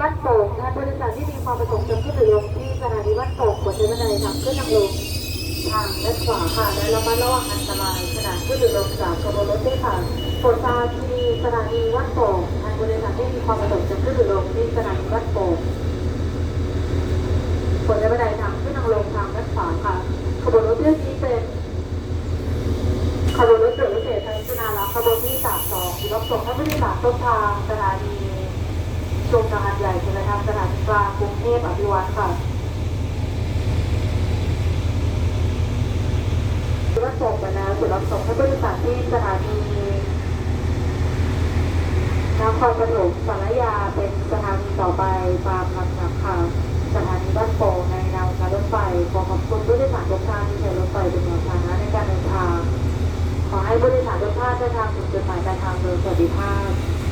บ้านโป่งท่านผู้โดยสารที่มีความประสงค์จะขึ้นหรือลงที่สถานีบ้านโป่งควรใช้บันไดทางขึ้นทางลงทางด้านขวาค่ะและระมัดระวังอันตรายขณะขึ้นหรือลงจากขบวนรถด้วยค่ะโปรดทราบที่สถานีบ้านโป่งทานผู้โดยสารที่มีความประสงค์จะขึ้นหรือลงที่สถานีบ้านโป่งควรใช้บันไดทางขึ้นทางลงทางด้านขวาค่ะขบวนรถเที่ยวนี้เป็นขบวนรถเกิดรถเสียทัศนาลักษณ์ขบวนที่สามสองรับส่งท่านผู้โดยสารต้นทางสถานี ชมทางอันใหญ่ชนทางสถานีกลางกรุงเทพอภิวัตค่ะรับส่งไปแล้วส่วนรับส่งท่านผู้โดยสารที่สถานีนครปฐมสารยาเป็นสถานีต่อไปตามลำดับค่ะ สถานีบ้านโป่งในแนวการรถไฟขอขอบคุณผู้โดยสารทุกท่านที่ใช้รถไฟเป็นหนทางในการเดินทาง ขอให้ผู้โดยสารทุกท่านเดินทางถึงจุดหมายปลายทางโดยสวัสดิภาพ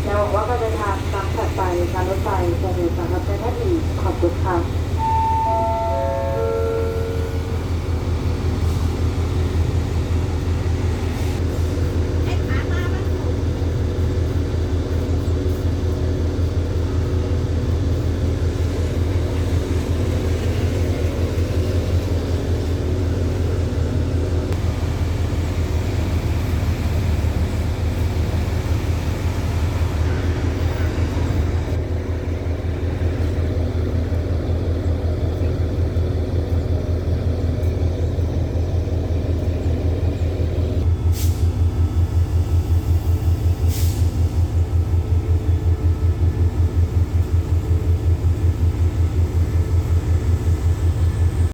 เราบอกว่าก็จะทางทางถัดไปการรถไฟจะเดินไป